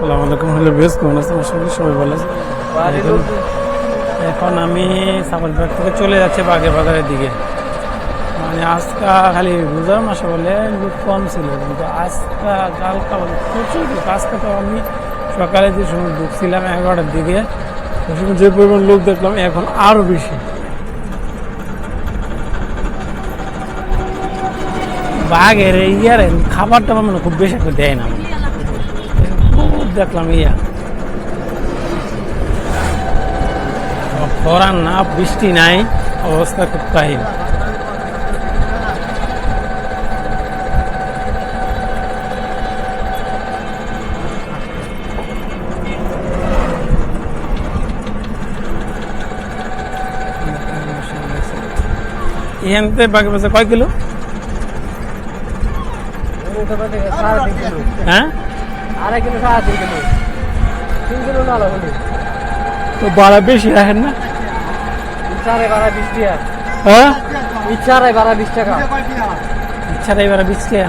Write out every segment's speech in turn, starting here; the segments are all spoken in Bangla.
আসসালামু আলাইকুম। হ্যালো বেশ কেমন আছেন? করি সবাই ভালো আছে এখন- আমি সাগরবাগ থেকে চলে যাচ্ছি বাগে বাজারের দিকে। মানে আজকা খালি রোজার মাসে বলে লোক কম ছিল, কিন্তু আজকা কালকা বলে প্রচুর লোক। আজকে তো আমি সকালে যে সময় ঢুকছিলাম এগারোটার দিকে যে পরিমাণ লোক দেখলাম, এখন আরও বেশি। বাঘের ইয়ার খাবারটা মানে খুব বেশি দেয় না। দেখলাম ইয়া। খরা না বৃষ্টি নাই অবস্থা খুব কাহিল এখানতে বাকি পাশে কয় কিলো। হ্যাঁ? আড়াই কিলো সাড়ে তিন কিলো। তিন কিলো না হলো তো বাড়া বেশি রাখেন না? ইচ্ছারে বাড়া বিশ টাকা। হ্যাঁ? ইচ্ছারে বাড়া বিশ টাকা। ইচ্ছাটা এবার বিশ টাকা?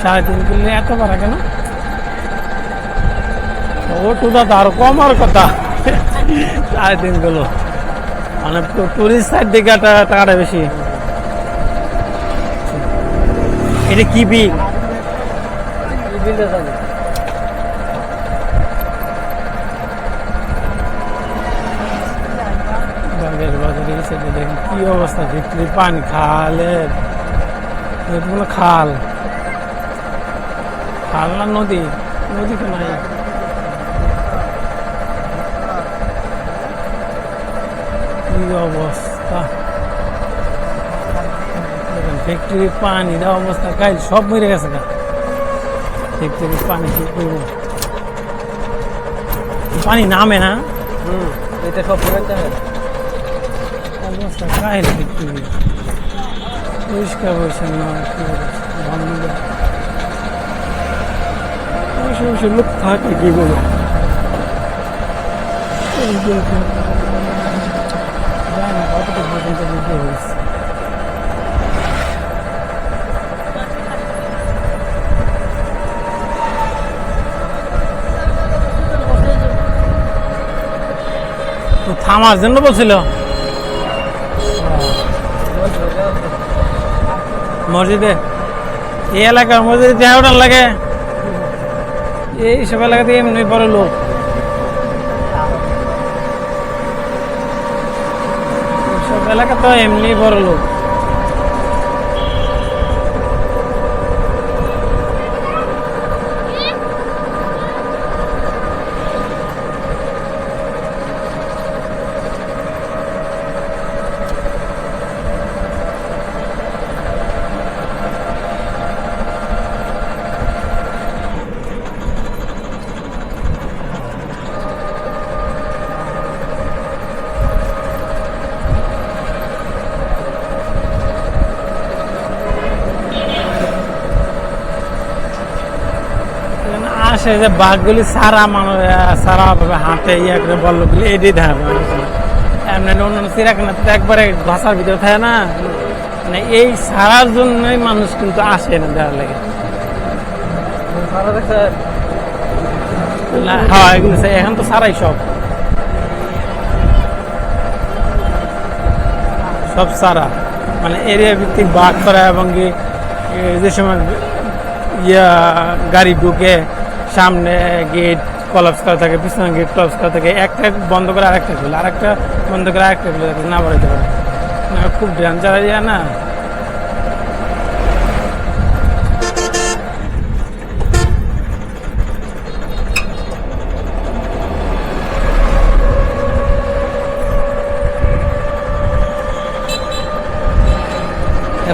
সাড়ে তিন কিলো এত বাড়া কেন? ও টুদা তো আরও কম আর কথা। সাড়ে তিন কিলো। মানে টুরিস্ট সাইড দিকে একটা টাকাটা বেশি। এটা কি বিল? জানি বাগের বাজারে এসে দেখেন কি অবস্থা পানি খালের কোনো খাল। খাল না নদী? নদী তো নাই। কি অবস্থা? ফ্যাক্টরির পানি দেওয়া অবস্থা কাল সব মরে গেছে গা। ফ্যাক্টরির পানি কি করব পানি নামে না হুম এটা সব পরিমাণ জানেন অবস্থা কাহিল ফ্যাক্টরি পরিষ্কার পরিচ্ছন্ন বন্ধ। বসে বসে লোক থাকে কি বলে এই যে এখন- জানি কতটা পর্যন্ত বুঝতে হয়েছে থামার জন্য বলছিল। মসজিদে। এই এলাকার মসজিদে দেওয়াটার লাগে এইসব এলাকাতে এমনি বড় লোক। এলাকা তো এমনি বড় লোক। আসে যে বাঘগুলি সারা মানুষ সারা হাতে ইয়ে করে বলগুলি এটি দেখা যায় এমনি অন্যান্য চিড়াখানা তো একবারে ভাষার ভিতরে থাকে না। মানে এই সারার জন্যই মানুষ কিন্তু আসে না দেওয়ার লাগে। হ্যাঁ এখন তো সারাই সব। সব সারা। মানে এরিয়া ভিত্তিক বাঘ করা এবং যে সময় ইয়া গাড়ি ঢুকে সামনে গেট কলাপস করা থাকে পিছনে গেট কলাপস করা থাকে একটা বন্ধ করে আরেকটা খুলে আরেকটা বন্ধ করে আরেকটা খুলে না বাড়াইতে পারে। না, খুব ডেঞ্জার এরিয়া না।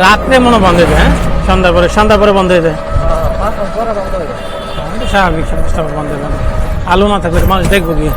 রাত্রে মনে বন্ধ হয়ে যায় হ্যাঁ? সন্ধ্যার পরে সন্ধ্যার পরে বন্ধ হয়ে যায়। স্বাভাবিক সমস্যা বন্ধ আলু না থাকলে মানুষ দেখব কি?